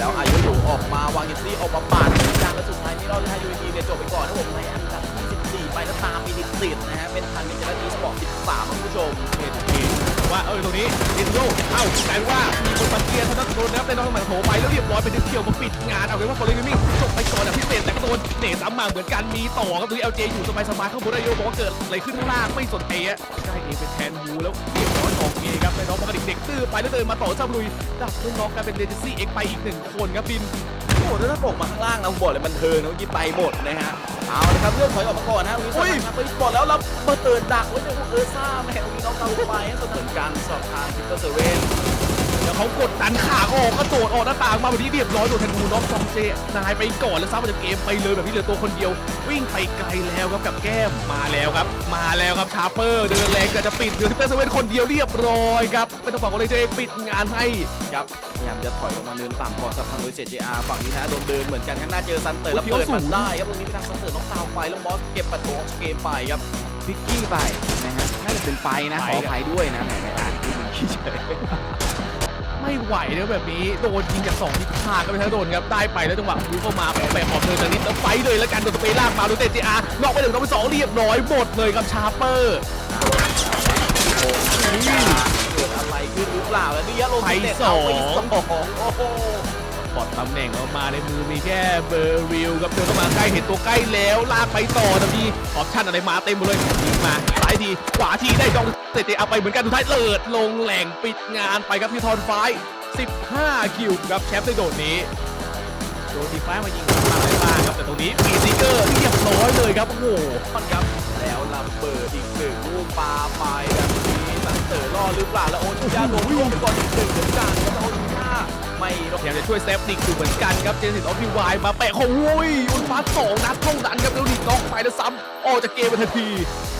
แล้วอายุอยู่ออกมาวางยิซี่ออกมาปาดจริงแล้วสุดท้ายนี่รอดท้ยยูเอ็นเนี่ยจบไปก่อนนะผมในอันดับที่14ไปแล้วตามมีติดๆนะฮะเป็นทันมิจฉาชีพสปอร์ต13คุณผู้ชมเห็นเห็น ว่าเออตรงนี้ดินโยเอ้ากลายเป็นว่ามีคนมาเกียร์ทางด้านโดนนะครับในน้องสมัยโถไปแล้วเรียบร้อยไปดึงเที่ยวมาปิดงานเอาไว้ว่าฟอร์เรนมิ่งจบไปก่อนแบบพิเศษแต่ก็โดนเนซ้ำมาเหมือนกันมีต่อครับตรงนี้เอลเจอยู่สบายๆข้างบนไอโยบอกว่าเกิดอะไรขึ้นข้างล่างไม่สนใจอะได้เอเป็นแทนวูแล้วเรียบร้อยออกเอครับในน้องปกติเด็กตื้อไปแล้วเดินมาต่อเจับลุยดับน้องกลายเป็นเดนซี่เอ็กไปอีกหนึ่งคนครับบิน โอ้โหถ้าตกมาข้างล่างนะผมบอกเลยบันเทิงนะเมื่อกี้ไปหมดนะฮะ เอาละครับเลื่อนถอยออกมาก่อนนะวิสัยครับไปบอลแล้วเราเปิดเติร์ดักไว้เลยพวกเออซ่าแม่งมีน้องเราไปให้เสมือนกันสอบทางทิปเปอร์เซเว่น แล้วเขากดดันขาออกกระโดดออกหน้าต่างมาแบบนี้เรียบร้อยโดนแทนวูน็อกซองเจนายไปก่อนแล้วซ้ำมาจากเกมไปเลยแบบนี้เหลือตัวคนเดียว วิ่งไปไกลแล้วครับกับแก้มมาแล้วครับ มาแล้วครับชาร์เปอร์เดินแรงจะจะปิดเดือทิปเปอร์เซเว่นคนเดียวเรียบร้อยครับไม่ต้องบอกอะไรเจปิดงานให้ครับพยายามจะถอยออกมาเดินต่ำก่อนสับทางโดยเจเจอาร์ฝั่งนี้นะโดนเดินเหมือนกันข้างหน้าเจอซันเตอร์แล้วเปิดมันได้ครับตรงนี้ไปทางซันเตอร์น้องตาวไปแล้วบอสเก็บประตูออกเกมไปครับพิกกี้ไปนะฮะน่าจะเป็นไฟนะขออภัยด้วยนะแหมไม่อ่านที่มันขี้เฉย ไม่ไหวแล้วแบบนี้โดนยิงจากสองทิศทางก็ไปทั้งโดนครับได้ไปแล้วจังหวะดูเข้ามาแปะขอบเดินจากนิดแล้วไฟเลยแล้วกันโดนสเปรย์ลากมาโดนเตะเจอาร์นอกไปหนึ่งนอกไปสองเรียบร้อยหมดเลยครับชาร์เปอร์โอ้โหเกิดอะไรขึ้นหรือเปล่าแล้วนี่ยะลงเน็ตเอาไปสองโอ้โห ปลดตำแหน่งออกมาในมือมีแค่เบอร์ริวครับเดินเข้ามาใกล้เห็นตัวใกล้แล้วลากไปต่อนะพี่ออปชั่นอะไรมาเต็มหมดเลยยิงมาซ้ายทีขวาทีได้ดองเตะเอาไปเหมือนกันสุดท้ายเลิดลงแหล่งปิดงานไปครับพี่ทอนไฟ15 คิวครับแชมป์ในโดดนี้โดนทีไฟมายิงข้างหลังได้บ้างครับแต่ตรงนี้มีซิกเกอร์เรียบร้อยเลยครับโอ้โหมันครับแล้วลำเบิดอีกหนึ่งลูกปลาไปแบบนี้ซันเตอร์รอหรือเปล่าแล้วโอชิยาลงลงไปก่อนอีกหนึ่งเหมือนกันแล้วโอชิยา ไม่รอพยายามจะช่วยเซฟนิกอยู่เหมือนกันครับเจนสิตออฟพีวายมาแปะของอุ้ยอุลฟาสองนัดเท่านั้นครับแล้วนิกน็อกไปแล้วซ้ำออกจากเกมไปทันที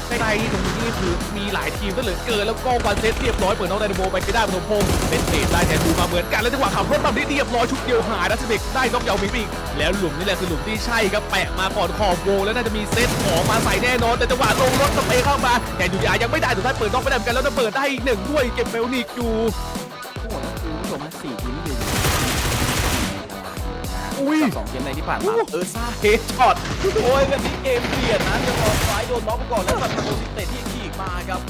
ในไทยตรงนี้คือมีหลายทีมก็เหลือเกินแล้วก็วันเซตเรียบร้อยเปิดน้องไดนาโมไปไม่ได้ปฐมพงศ์เป็นเตะได้แทนดูมาเหมือนกันแล้วจังหวะขับรถแบบนี้เรียบร้อยชุดเดียวหายนัสเด็กได้น็อกยาวมิงอีกแล้วหลุมนี่แหละคือหลุมที่ใช่ครับแปะมาก่อนขอบวงแล้วน่าจะมีเซตของมาใส่แน่นอนแต่จังหวะลงรถสเปย์เข้ามาแต่ยูยายังไม่ได้สุดท้ายเปิดน็อกไม่ได้เหมือนกันแล้วจะเปิดได้อีกหนึ่งด้วยเก็บเมลนิกอยู่ ชมฮะสี่ทีมที่อยู่อุ้ยกับสองเกมในที่ผ่านมาเออซ่าเฮดช็อตโอ้ยแบบนี้เกมเปลี่ยนนะจะรอซ้ายโดนน็อกไปก่อนแล้วสัตว์โดนเตะที่ขี่มาครับ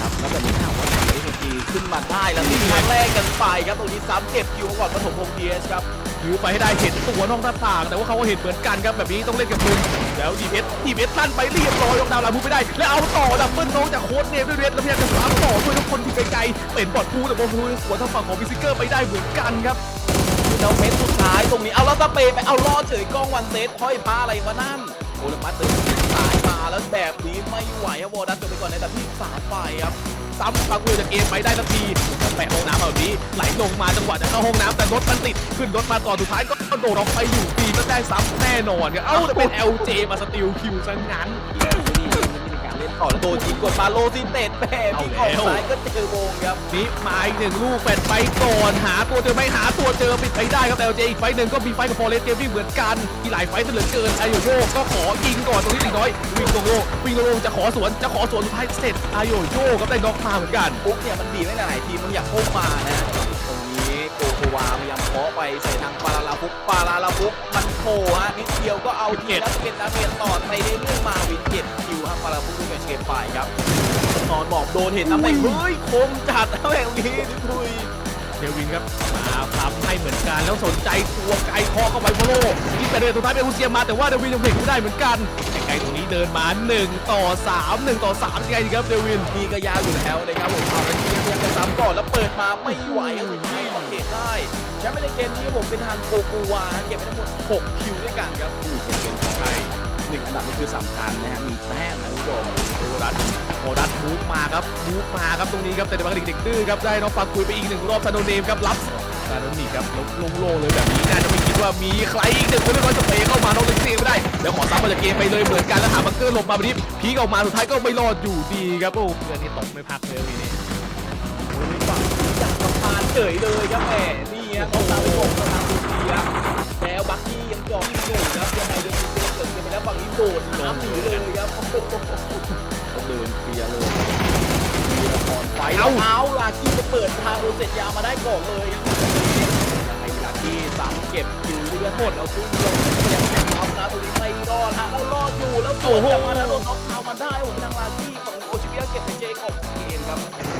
ครับแล้วแบบนี้ถามว่าเอทีขึ้นมาได้แล้วที่ครั้งแรกกันไปครับตรงนี้ซ้ำเก็บคิวก่อนปฐมพงษ์พีเอสครับ ยิวไปให้ได้เห็นตัวนอกหน้าต่าง แต่ว่าเขาก็เห็นเหมือนกันครับแบบนี้ต้องเล่นกับมึงแล้วดีเพสดีเพสลั่นไปเรียบร้อยยกดาวลาพูไม่ได้ แล้วเอาต่อดับเบิลน้องจากโค้ดเนมด้วยเวสแล้วพยายามจะสามต่อด้วยทุกคนที่ไกลๆเป็นบอดพูแต่บอลพูสวนทางฝั่งของวิซิเกอร์ไปได้เหมือนกันครับแล้วเม็ดสุดท้ายตรงนี้เอาแล้วสเปย์ไปเอาล่อเฉยกล้องวันเซตห้อยพาอะไรมานั่นโอลมัสเตอร์สายมาแล้วแบบนี้ไม่ไหวครับวอร์ดันจบไปก่อนในอันดับที่สามไปครับ ซ้ำปากูจากเกมไปได้ทันทีแปะห้องน้ำแบบนี้ไหลลงมาจังหวะจะเข้าห้องน้ำแต่รถมันติด ขึ้นรถมาต่อสุดท้ายก็โดดออกไปอยู่ดีก็ได้ซ้ำแน่นอนครับเอ้าแต่เป็น LJ มาสติลคิวซะงั้น การเล่นต่อแล้วโดนยิงกดมาโลซิเตตแม่พี่ออกซ้ายก็เจอวงครับนี่มาอีกหนึ่งลูกแปดไปก่อนหาตัวเจอไม่หาตัวเจอปิดไปได้ครับแต่เจอีกไฟหนึ่งก็มีไฟกับฟอร์เรสเกมมิ่งเหมือนกันมีหลายไฟต์เหลือเกินอายุโยก็ขอยิงก่อนตรงนี้ตีน้อยวิ่งลงโลวิ่งลงโลจะขอสวนจะขอสวนสุดท้ายเสร็จอายุโยก็ได้น็อกมาเหมือนกันปุ๊บเนี่ยมันบีบไม่หลายทีมมันอยากพุ่งมานะตรงนี้โกโควาพยายามเคาะไปใส่ทางปาราลาฟุกปาราลาฟุกมัน โผล่ฮะนิดเดียวก็เอาทีแล้วเป็นดาเมจต่อไปเรื่อยๆมาวินเก็บคิวฮะปาราลาฟุกด้วยเป็นเกมไปครับนอนบอกโดนเห็นนะไม่เฮ้ยคมจัดนะแบบนี้ทุยเดวินครับมาทำให้เหมือนกันแล้วสนใจตัวไกลเคอเข้าไปโฟโล่ที่ แต่เดินสุดท้ายเป็นอุเซียมาแต่ว่าเดวินยังเบรกไม่ได้เหมือนกันแต่ไกลตรงนี้เดินมา 1 ต่อ 3 1 ต่อ3ยังไงดีครับเดวินมีก็ยาวอยู่แล้วนะครับผมเอาแล้วทีมยังจะซ้ำก่อนแล้วเปิดมาไม่ไหวครับสุดท้ายก็เก็บได้แชมป์ในเกมนี้ผมเป็นทางโกโกวาเก็บไปทั้งหมด 6 คิวด้วยกันครับผู้เก่งของไทยหนึ่งอันดับนี่คือสำคัญนะฮะมีแต้มนะคุณผู้ชมโอรัสโอรัสมูฟมาครับมูฟมาครับตรงนี้ครับแต่เด็กเด็กๆดื้อครับได้น้องปาคุยไปอีกหนึ่งรอบซาโนเนมครับรับ ซาโนนี่ครับลงโลเลยแบบนี้น่าจะไม่คิดว่ามีใครอีกหนึ่งคนเรียบร้อยสเปย์เข้ามาน้องเล็กเซไม่ได้เดี๋ยวขอซับมาจากเกมไปเลยเหมือนกันแล้วหาบังเกอร์หลบมาแบบนี้พีกออกมาสุดท้ายก็ไม่รอดอยู่ดีครับโอ้เพื่อนนี่ตกไม่พักเลยนี้โอ้ยฝั่งจากสะพานเฉยเลยครับแหมนี่ฮะต้องตามไปส่งสนามดูดีครับแล้วบักกี้ยังจอดอยู่ครับยังไงเดินเกิดขึ้นไปแล้วฝั่งนี้โดดน้ำหนีเลยครับโอ้โหก็เดินเคลียร์เลย ไฟเอาเอาลากี้จะเปิดทางโรเซตยามาได้ก่อนเลยครับยังไงลากี้ซ้ปั๊มเก็บคิวเลือดหมดแล้วพุ่งลงพยายามจะปั๊มนะตัวนี้ไม่รอดฮะแล้วรอดอยู่แล้วโดนจับมาแล้วโดนน็อกเอามาได้โอ้โหทางลาที่ของโอชิเบียเก็บไปเจคอบเกมครับ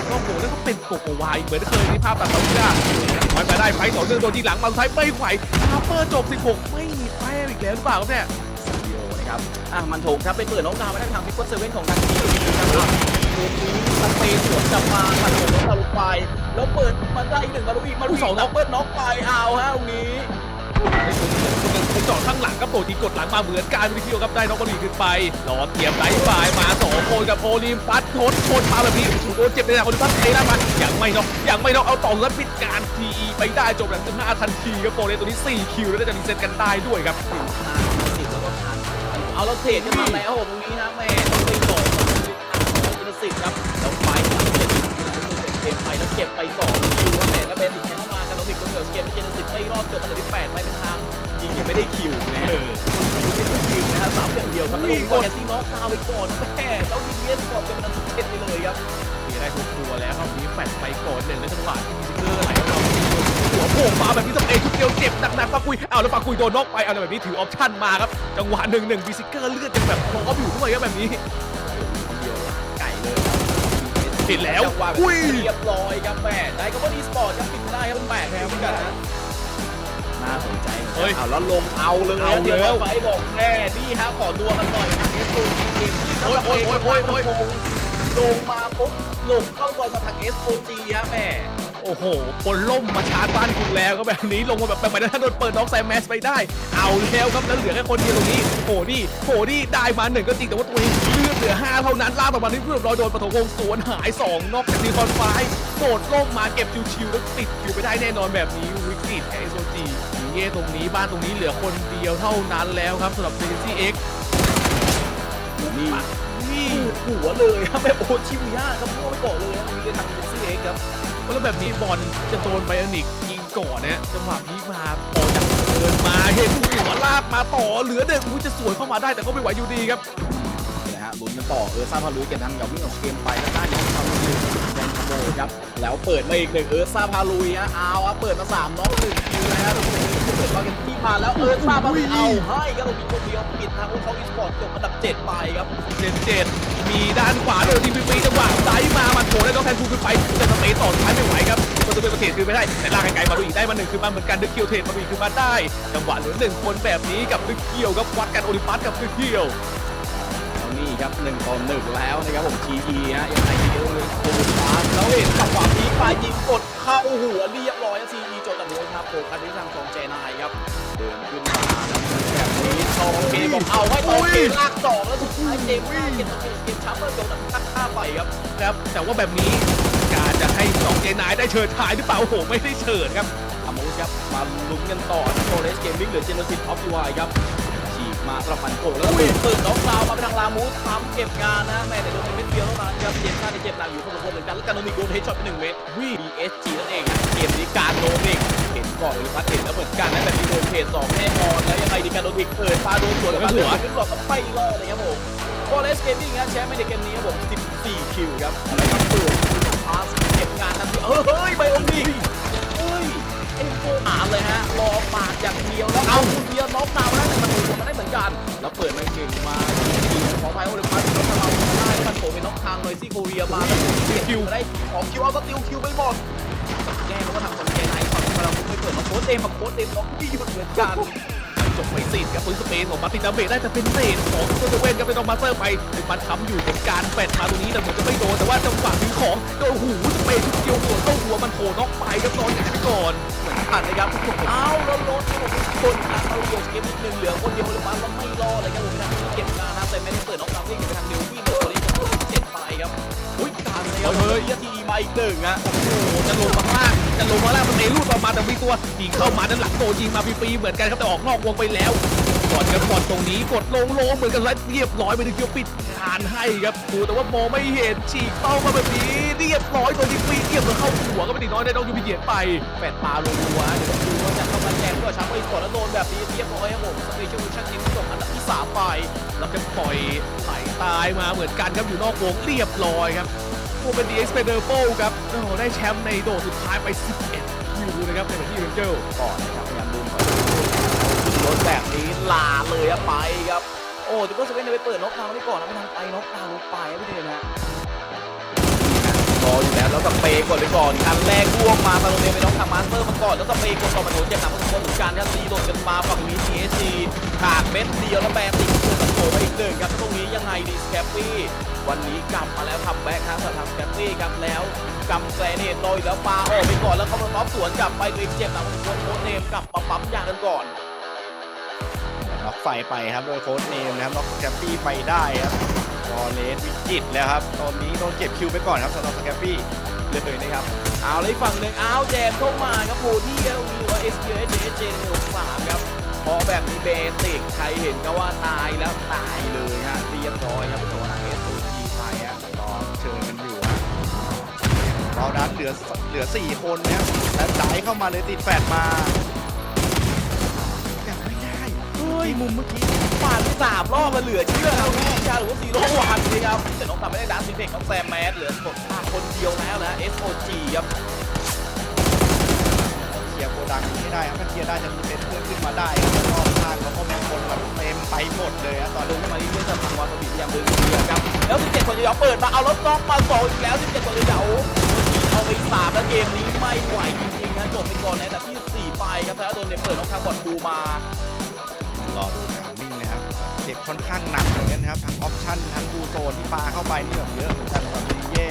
โอ้โหแล้วก็เป็นโกโกวายเหมือนเคยที่ภาพตัดต่อได้ไว้มาได้ไฟต่อเนื่องโดนทีหลังมาสุดท้ายไม่ไหวฮาร์เปอร์จบ 16 ไม่มีแต้มอีกแล้วหรือเปล่าครับเนี่ยวิดีโอนะครับอะมันถูกครับไปเปิดน้องดาวน์ไว้ทางพิกเกอร์เซเว่นของทางทีมนะครับ มุมนี้สเปซสวนกลับมามันโดนน้องดาวน์ลงไป แล้วเปิดมาได้อีกหนึ่งมาลุอีกมาลุอีกสองแล้วเปิดน็อกไปเอาฮะตรงนี้ผมจอดข้างหลังครับโปรตีกดหลังมาเหมือนการวิดีโอครับได้น้องบอลลีขึ้นไปรอเตรียมไล่ฝ่ายมาสองคนกับโอลิมปัสทนทนมาแบบนี้โดนเจ็บในหนักโอลิมปัสเทได้มายังไม่น็อกยังไม่น็อกเอาต่อแล้วปิดการทีไปได้จบหลังจากห้าทันทีครับโปรเลตัวนี้4คิวแล้วจะรีเซ็ตกันได้ด้วยครับทางสิบแล้วก็ทาเอาแล้วเทรดกันมาแล้วตรงนี้นะแม่ต้องไปต่อ ของจินสิทธิ์ครับแล้วไปทางเจ็ดเก็บไปแล้วเก็บไปสองคิวแม่แล้วเป็นอีกแค่เข้ามากันโนมิกก็เหลือเกมจินสิทธิ์ไม่รอดจบอันดับที่แปดไปเป็นทางยิงยังไม่ได้คิวนะเออยิงนะฮะสามอย่างเดียวครับแล้วก็แคสซี่น็อกดาวน์ไปก่อนแม่แล้วดีเอสก่อนเป็นอันดับเจ็ดไปเลยครับมีได้ทุกตัวแล้วครับมีแฟดไปก่อนหนึ่งในจังหวะที่มิซิเกอร์ไหลเข้าหัวโผล่มาแบบนี้สเปรย์ชุดเดียวเจ็บหนักๆปากุยเอาแล้วปากุยโดนน็อกไปเอาแล้วแบบนี้ถือออปชั่นมาครับจังหวะหนึ่งหนึ่งมิซิเกอร์เลือดยังแบบพร้อมอยู่ด้วยครับแบบนี้ เห็นแล้วจังหวะแบบอุ้ยเรียบร้อยครับแม่ได้ก็ว่าดีสปอร์ตครับปิดได้ครับแปดครับเหมือนกันนะน่าสนใจเฮ้ยเอาแล้วลงเอาเลยเอาแล้วเดี๋ยวไปบอกแม่นี่ฮะขอดวงกันหน่อยนะเอสโอจีเกมที่โอ้ยโอ้ยโอ้ยโอ้ยโอ้ยลงมาปุ๊บหลบเข้าซอยสถานเอสโอจีฮะแม่ โอ้โหบนล่มมาชาร์จบ้านคุณแล้วก็แบบนี้ลงมาแบบแบบไม่ได้โดนเปิดน็อกไซแมสไปได้ เอาแล้วครับแล้วเหลือแค่คนเดียวตรงนี้โหนี่โหนี่ได้มาหนึ่งก็จริงแต่ว่าตัวเองเลือดเหลือห้าเท่านั้นล่ากออมาที่เพื่อนรอยโดนปฐมวงศ์สวนหายสองนอกจากซีคอนไฟโดดล่มมาเก็บชิวๆแล้วติดอยู่ไปได้แน่นอนแบบนี้วิกฤตแอโซจีเย่ตรงนี้บ้านตรงนี้เหลือคนเดียวเท่านั้นแล้วครับสำหรับเซนซี่เอ็กนี่นี่หัวเลยครับแบบโอชิวิยาครับมั่วไปก่อนเลยครับมีเลยทางเอสซีเอ็กซ์ครับ แล้วแบบนี้บอลจะโดนไบออนิกยิงก่อนนะจังหวะนี้มาต่อจากเดินมาเห็นหัวลากมาต่อเหลือเด็กผู้จะสวนเข้ามาได้แต่ก็ไม่ไหวอยู่ดีครับนะฮะลุ้นกันต่อเออซาพารุยเก็บทางยาววิ่งออกเกมไปแล้วได้ยังทำอยู่แดนขโมยครับแล้วเปิดมาอีกหนึ่งเออซาพารุยฮะเอาอะเปิดมาสามน็อกหนึ่งคิวนะฮะตรงนี้เปิดมากันที่มาแล้วเออซาพารุยเอาให้ครับเรามีคนเดียวปิดทางของเขาอีสปอร์ตจบอันดับเจ็ดไปครับเจ็ดเจ็ด มีด้านขวาโดนทีมปีจังหวะไซด์มามันโผล่ได้ต้องแทนคูขึ้นไปแต่สเปซต่อท้ายไม่ไหวครับประตูเป็นประเทศคือไม่ได้แต่ลากไกลๆมาดูอีกได้มาหนึ่งคือมาเหมือนกันดึกเคียวเทรดมาดูอีกคือมาได้ จังหวะเหลือหนึ่งคนแบบนี้กับดึกเคียวครับวัดกันโอลิมปัสกับดึกเคียวนี่ครับหนึ่งต่อหนึ่งแล้วนะครับผมทีอีฮะยังไงดีเลยโอ้โหแล้วเห็นจังหวะนี้ไปยิงกดเข้าหัวเรียบร้อยทีอีจบแต่โวยครับโผล่คันที่ทางของเจนายครับเดินขึ้นมา โชว์เกมบอกเอาให้ต่อเกมลากสองแล้วสุดท้ายเกมห้าเกมต่อเกมเกมช้ำแล้วโดนตัดค่าไปครับครับแต่ว่าแบบนี้การจะให้สองเจนายได้เชิญทายหรือเปล่าโอ้โหไม่ได้เชิญครับอามูสครับมาลุ้นกันต่อนะโชว์เลสเกมมิ่งหรือเจนซิตออฟดีวายครับ ฉีกมาสลับฟันโกแล้วเปิดเปิดน็อกดาวน์มาไปทางลามูสทำเก็บงานนะแม่แต่โดนเป็นเม็ดเดียวเท่านั้นครับเจมส์ซ่าในเจ็บหนักอยู่พอสมควรเหมือนกันแล้วการโนมิกโดนเฮดช็อตไปหนึ่งเมตรวิ่ง BSG นั่นเองเกมนี้การโนมิกเห็นก่อนเลยพัดเห็นแล้วเหมือนกันนะแบบนี้โดนเพจสองแน่นอนแล้วยังไงดีการโนมิกเปิดปาโดนสวนมาเลยขึ้นหลอกก็ไม่รอดเลยครับผมฟอเรสเกมมิ่งนะแชมป์ในเกมนี้ครับผม14คิวครับแล้วก็เปิดพาสเก็บงานทันทีเออเฮ้ยไบโอนิกเฮ้ย เอ็มโฟหามเลยฮะรอปาดอย่างเดียวแล้วเอาคุณเดียวน็อกดาวน์มาได้แต่มันโดนมาได้เหมือนกัน แล้วเปิดมาเก่งมาทีของไบโอลิมปัสแล้วทำเอาได้มันโผล่เป็นน็อกทางเลยซี่โคเรียมาแล้วเสียคิวได้ของคิวเอาสติลคิวไปหมดแก้แล้วก็ทำคนเกนไนท์ฝั่งพลังไม่เปิดมาโค้ดเต็มมาโค้ดเต็มน็อกที่มันเหมือนกัน จบไม่สิ้นครับปืนสเปนของมาร์ตินดาเมจได้แต่เป็นเศษของโซเวนครับเป็นต้องมาสเตอร์ไปถึงมันค้ำอยู่เป็นการแปดมาตรงนี้แต่เหมือนจะไม่โดนแต่ว่าจังหวะถือของก็โอ้โหสเปนชุดเดียวสวนเข้าหัวมันโผล่น็อกไปครับนอนหงายไปก่อนผ่านนะครับอ้าวแล้วรถครับผมคนนะเอาเดียวเกมนิดนึงเหลือคนเดียวหรือเปล่าแล้วไม่รอดเลยครับผมทางที่เก็บงานนะแต่ไม่ได้เปิดน็อกดาวน์วิ่งไปทางเดียววิ่งเลยตัวนี้ตัวนี้เจ็ดไปครับอุ้ยการเลยครับเฮ้ยทีมา อีกหนึ่งฮะโอ้โห จะลงมาล่าง จะลงมาล่างมันเตะลูดออกมาแต่มีตัวยิงเข้ามาด้านหลังโดนยิงมาฟรีๆเหมือนกันครับแต่ออกนอกวงไปแล้วก่อนกันก่อนตรงนี้กดลงโลเหมือนกันแล้วเรียบร้อยไปถึงเกียวปิดงานให้ครับดูแต่ว่ามองไม่เห็นฉีกเป้ามาแบบนี้เรียบร้อยตัวที่ฟรีเรียบแล้วเข้าหัวก็ไม่ตีน้อยได้ต้องยูพิเยียนไปแปดปลาลงหัวเดี๋ยวดูว่าจะเข้ามาแจงด้วยชาร์ปอีสปอร์ตแล้วโดนแบบนี้เรียบร้อยครับผมสเปเชียลชั่นนี้จบอันดับที่สามไปแล้วจะปล่อยไหลตายมาเหมือนกันครับอยู่นอกวงเรียบร้อยครับ วมเป็น DX p e d e r b o ครับโอ้ได้แชมป์ในโดสุดท้ายไป 11คิวนะครับในแบบที่เรนเจอร์ก่อนนะครับพยายามดึงก่อนขึ้นรถแบบนี้ลาเลยอะไปครับ โอ้จุดก็สเวนไปเปิดน็อกดาวน์ไว้ก่อนแล้วไปทางไปน็อกดาวน์ไปไม่ได้นฮะ รออยู่แล้วแล้วสเปย์กดไปก่อนคันแรกล่วงมาซาโลเมไปน็อกทางมาสเตอร์มาก่อนแล้วสเปย์กดต่อมาโดนเจ็บหนักพอสมควรเหมือนกันครับตีโดนกันมาฝั่งนี้ทีเอซีขาดเม็ดเดียวแล้วแบนติดกินตัดโผไปอีกหนึ่งครับตรงนี้ยังไงดีสแคปปี้วันนี้กลับมาแล้วทำแบ็คครับสำหรับทางสแคปปี้ครับแล้วกำแกรเนตโดยแล้วปาออกไปก่อนแล้วเขามาท็อปสวนกลับไปตัวเองเจ็บหนักพอสมควรโคเนมกลับมาปั๊มยางกันก่อนล็อกไฟไปครับโดยโค้ชเนมนะครับล็อกแกปปี้ไปได้ครับ วอลเลสวิจิตแล้วครับ ตอนนี้โดนเก็บคิวไปก่อนครับสำหรับสแกปปี้เลยนะครับ เอาเลยฝั่งหนึ่งอ้าแจมเข้ามาครับโพที่เอลวีว่าเอสเอสเอเจนหกสามครับ พอแบบนี้เบสิกใครเห็นก็ว่าตายแล้วตายเลยฮะเรียบร้อยครับตัวนักเอสโอจีไทยฮะรอเชิญกันอยู่ฮะเราดันเหลือเหลือ4คนนะครับแล้วจ่ายเข้ามาเลยติดแฟดมา ยมุมเมื่อกี้ปาดไปสามรอบมาเหลือเชื่อครับพี่ชาหรือว่าซีโร่วันเลยครับแต่น้องทำไม่ได้ดันซิเด็กน้องแซมแมสเหลือกดตาคนเดียวแล้วนะ SOG ครับเคลียร์โกดังนี้ให้ได้ครับถ้าเคลียร์ได้จะมีเซตเพื่อนขึ้นมาได้ครับแล้วรอบข้างเขาก็มีคนแบบเต็มไปหมดเลยครับตอนลนี้งขึ้นมาที่เพื่อนสำคัญวาสบิพยายามเดินเคลียร์ครับแล้ว17คนจะยาวเปิดมาเอารถน้องมาสองอีกแล้ว17คนจะยาวเอาไปสามแล้วเกมนี้ไม่ไหวจริงๆนะจบไปก่อนในอันดับที่สี่ไปครับแล้วโดนเนี่ยเปิดน้องทางบอลบูมา รอดูทางวิ่งนะครับเจ็บค่อนข้างหนักเหมือนกันะครับทั้งออปชั่นทั้งดูโซนที่ปาเข้าไปนี่แบบเยอะเหมือนกันสำหรับดีเย่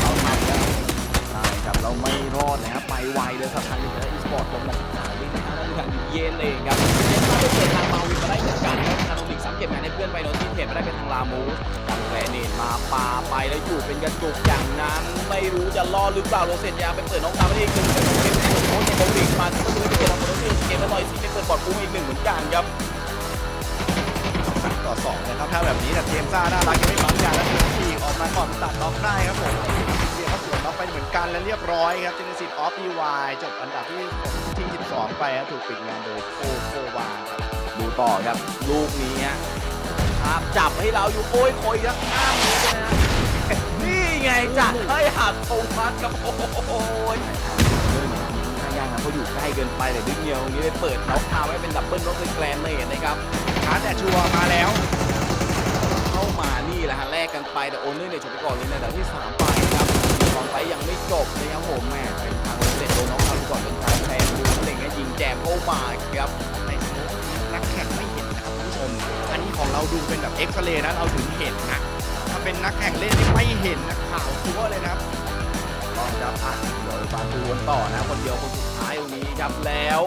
เอาทำแล้วใช่ครับเราไม่รอดนะครับไปไวเลยสถานที่อีสปอร์ตลงมาที่สามวินะครับทางเย็นเองครับเย็นมาได้เปิดทางมาวินมาได้เหมือนกันครับทางโนมิกซ้ำเก็บงานให้เพื่อนไปโดนที่เทปไม่ได้เป็นทางลามูสทางแกรเนตมาปาไปแล้วอยู่เป็นกระจุกอย่างนั้นไม่รู้จะรอดหรือเปล่าโรเซนยาไปเปิดน้องตามไปที่หนึ่งเกมโค้ชในโนมิกมาก็คือไปเจอทางโนมิกเกมแล้วลอยซี ไปเปิดบอลปูอีกหนึ่งเหมือนกันครับต่อสองนะครับถ้าแบบนี้แต่เจมส์ซ่าน่ารักยังไม่ปั๊มยาแล้วเดินฉีกออกมาก่อนตัดน็อกได้ครับผมเสียเขาสวนน็อกไปเหมือนกันและเรียบร้อยครับเจเนซิตออฟดีวายจบอันดับที่ที่ 12 ไปครับถูกปิดงานโดยโคโควาครับดูต่อครับลูกนี้ฮะภาพจับให้เราอยู่โอ้ยโคอยสักห้าเมตรนะฮะนี่ไงจัดให้หักโทมัสกับโอ้ย เพราะอยู่ใกล้เกินไปแต่ดึงเงียวอย่างนี้ไปเปิดน็อกพาไว้เป็นดับเบิลน็อกเป็นแกรนเนตนะครับชาร์จแต่ชัวร์มาแล้ว เข้ามานี่แหละฮะแลกกันไปแต่โอนเนอร์เนี่ยจบไปก่อนเลยในอันดับที่ 3 ไปครับตอนไปยังไม่จบนะครับผมแม่เป็นทางเสร็จโดนน้องทำก่อนเป็นทางแทนดูอะไรเงี้ยยิงแจมเข้ามาครับในสโมกนักแข่งไม่เห็นนะครับคุณผู้ชม อันนี้ของเราดูเป็นแบบเอ็กซเรย์นะเราถึงเห็นนะถ้าเป็นนักแข่งเล่นนี่ไม่เห็นนะข่าวชัวร์เลยนะครับลองจะผ่านเดี๋ยวมาดูกันต่อนะคนเดียวคนสุด ท้ายตรงนี้ครับแล้ว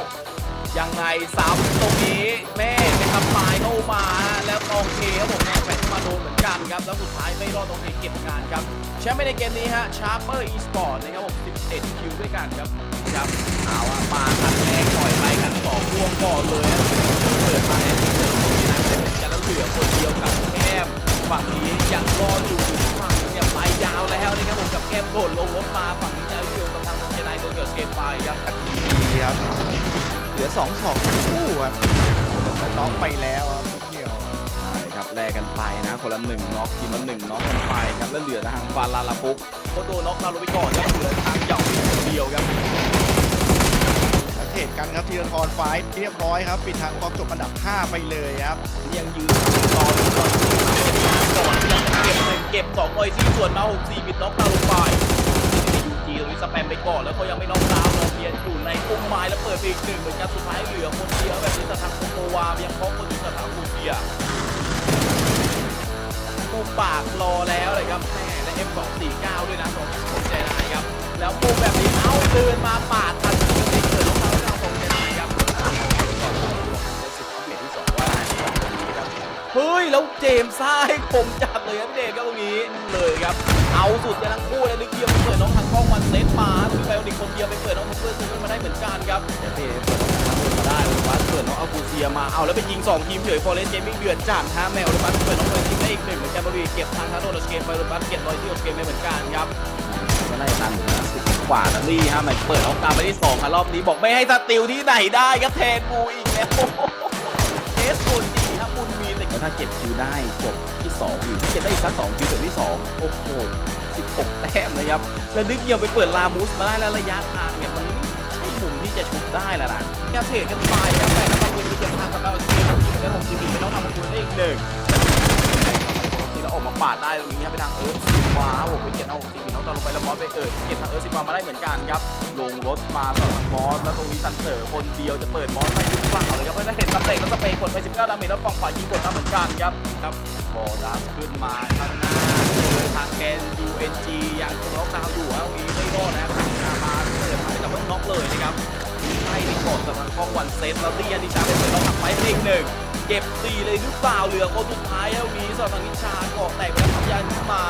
ยังไงซ้ำตรงนี้แม่เป็นทำลายเข้ามาแล้วตองเคครับผมแม่แฝงมาโดนเหมือนกันครับแล้วสุดท้ายไม่รอดตรงเคเก็บงานครับแชมป์ในเกมนี้ฮะชาร์เปอร์อีสปอร์ตนะครับผม11คิวด้วยกันครับครับเอาอะมาคันแรกปล่อยไปคันสอพ่วงก่อนเลยนะเปิดมาเนี่ยเจอคนนี้นะเป็นกันแล้วเหลือคนเดียวกับแก้มฝั่งนี้ยังรออยู่ฝั่งเนี่ยไปยาวแล้วนะครับผมกับแก้มโดดลงรถมาฝั่งนี้จะอางโรงเยนไอโดนเกิดเกมไปครับดีครับเหลือ2องสองทั้งคู่ครับแต่น้องไปแล้วครับเกี่ยวใช่ครับแลกกันไปนะคนละหนึ่งน็อกทีมละหนึ่งน็อกกันไปครับแล้วเหลือทางฟาลาลาฟุกเขาโดนน็อกเราลงไปก่อนครับเหลือทางเหยาคนเดียวครับแล้วเทรดกันครับทีละทอนไฟท์เรียบร้อยครับ ปิดทางบล็อกจบอันดับ 5 ไปเลยครับ ยังยืนรออยู่ก่อนก่อนที่จะเก็บหนึ่งเก็บสองลอยซี่ส่วนมาหกสี่บิดน็อกเราลงไปยูจีตรงนี้ สแปมไปก่อนแล้วเขายังไม่น็อกดาวน์เราเพียนอยู่ในพุ่มไม้แล้วเปิดไปอีกหนึ่งเหมือนกันสุดท้ายเหลือคนเดียวแบบนี้สถานโคโควายังพร้อมคนที่สถานคูเดียปูปากรอแล้วเลยครับแม่และ M249 ด้วยนะสองผมใจนายครับ แล้วปูแบบนี้เอาเดินมาปาด เฮ้ย แล้วเจมส์ซ่าให้ผมจัดเลยครับพี่เดชครับตรงนี้เลยครับ เอาสุดกันทั้งคู่เลยนึกเดียวไปเปิดน้องทางกล้องวันเซตมาคือไบโอนิกคนเดียวไปเปิดน้องทัพเปอร์ซื้อมาได้เหมือนกันครับเดี๋ยวพี่เปิดน้องทางเปิดมาได้เลยวัดเปิดน้องอากูเซียมาเอาแล้วไปยิง2ทีมเฉยฟอร์เรสเกมมิ่งเดือดจัดฮะแมวเลยวัดเปิดน้องเลยยิงได้อีกหนึ่งเหมือนกันบริเก็บทางทางโดนสเกมไปเลยวัดเก็บรอยที่โอสเกมได้เหมือนกันครับก็ได้ตังค์นะสิบกว่านะลี่ฮะมันเปิดน้องตามไปที่สองครับรอบนี้บอกไม่ให้สติลที่ไหนได้ครับแทนบูอีกแล้วเอสโซจี แล้วถ้าเก็บคิวได้จบที่2อยู่เก็บได้อีกสัก2คิวจบที่2โอ้โห16 แต้มเลยครับ แล้วนึกเดียวไปเปิดลามูสมาได้แล้วระยะทางเนี่ยมันไม่ใช่มุมที่จะชุบได้แล้วนะแค่เทรดกันไปครับแต่ถ้วบางคนจะทางกับเราเกมทีมกันของทีมไม่ต้องทำประตูได้อีกหนึ่ง ปาดได้ตรงนี้ไปทางเอิร์ธว้าวผมไปเก็บเอาทีมน้องตอนลงไปแล้วบอสไปเอิร์ธเก็บทางเอิร์ธซิมามาได้เหมือนกันครับลงรถมาต่อทางบอสแล้วตรงนี้ซันเตอร์คนเดียวจะเปิดบอสไม่หรือเปล่าเลยครับเพราะฉะนั้นเห็นสเปกแล้วสเปกกดไป19ดาเมจแล้วฝั่งขวายิงกดมาเหมือนกันครับครับบอลดัสขึ้นมาข้างหน้าเจอทางแกน UNG ยังล็อกดาวอยู่ฮะตรงนี้ไม่รอดนะครับทามาเปิดมาแต่ว่าน็อกเลยนะครับให้ไปก่สำหรับกล้องวันเซตแล้วเรียนดิชาเป็นเปิดล็อกทางไปเพลงหนึ่ง เก็บตีเลยหรือเปล่าเหลือคนสุดท้ายแล้วนี้สำหรับทางนิชาเกาะแตกไปแล้วยานขึ้นมา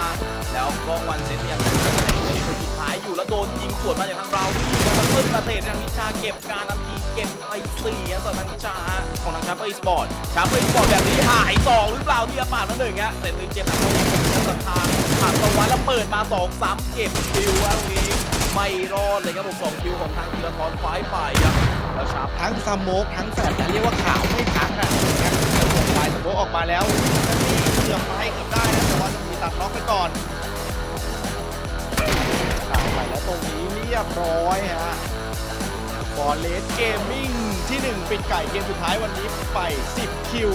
แล้วกล้องวันเซตยังอยู่ในคนสุดท้ายอยู่แล้วโดนยิงสวนมาจากทางเราที่แล้วมันเพิ่มประเทศทางนิชาเก็บการนำทีเก็บไปสี่ฮะสำหรับทางนิชาของทางชาร์เปอร์สปอร์ตชาร์เปอร์สปอร์ตแบบนี้หายสองหรือเปล่าที่อาปาดมาหนึ่งฮะแต่ลืมเจ็บทางโน้นทางทางผ่านตะวันแล้วเปิดมาสองซ้ำเก็บคิวฮะตรงนี้ไม่รอดเลยครับผมสองคิวของทางธีรทรควายไปครับแล้าร์ป ทั้งสโมกทั้งแฟลชแต่เรียกว่าขาวไม่พักอะนะครับแต่วงไฟสโมกออกมาแล้วนั่นนี่เกือบไปเกือบได้นะแต่ว่าจะมีตัดล็อกไปก่อนขาวไปแล้วตรงนี้เรียบร้อยฮะบอลเลสเกมมิ่งที่ 1 ปิดไก่เกมสุดท้ายวันนี้ไป 10 คิว